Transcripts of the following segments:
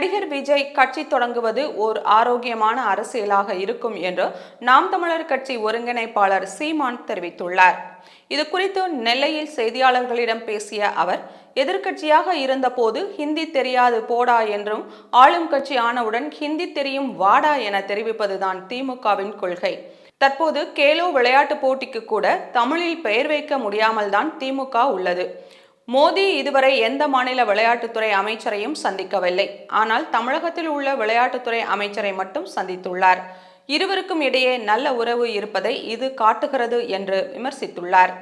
நடிகர் விஜய் கட்சி தொடங்குவது ஓர் ஆரோக்கியமான அரசியலாக இருக்கும் என்று நாம் தமிழர் கட்சி ஒருங்கிணைப்பாளர் சீமான் தெரிவித்துள்ளார். இது குறித்து நெல்லையில் செய்தியாளர்களிடம் பேசிய அவர் எதிர்க்கட்சியாக இருந்தபோது ஹிந்தி தெரியாது போடா என்றும் ஆளும் கட்சி ஆனவுடன் ஹிந்தி தெரியும் வாடா என தெரிவிப்பதுதான் திமுகவின் கொள்கை. தற்போது கேலோ விளையாட்டுப் போட்டிக்கு கூட தமிழில் பெயர் வைக்க முடியாமல் தான் திமுக உள்ளது. மோடி இதுவரை எந்த மாநில விளையாட்டுத்துறை அமைச்சரையும் சந்திக்கவில்லை. ஆனால் தமிழகத்தில் உள்ள விளையாட்டுத்துறை அமைச்சரை மட்டும் சந்தித்துள்ளார். இருவருக்கும் இடையே நல்ல உறவு இருப்பதை இது காட்டுகிறது என்று விமர்சித்துள்ளார்.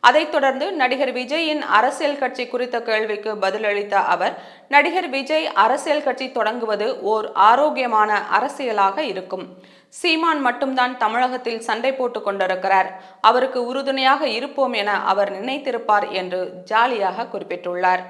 அதைத் தொடர்ந்து நடிகர் விஜயின் அரசியல் கட்சி குறித்த கேள்விக்கு பதிலளித்த அவர் நடிகர் விஜய் அரசியல் கட்சி தொடங்குவது ஓர் ஆரோக்கியமான அரசியலாக இருக்கும். சீமான் மட்டும்தான் தமிழகத்தில் சண்டை போட்டுக் கொண்டிருக்கிறார். அவருக்கு உறுதுணையாக இருப்போம் என அவர் நினைத்திருப்பார் என்று ஜாலியாக குறிப்பிட்டுள்ளார்.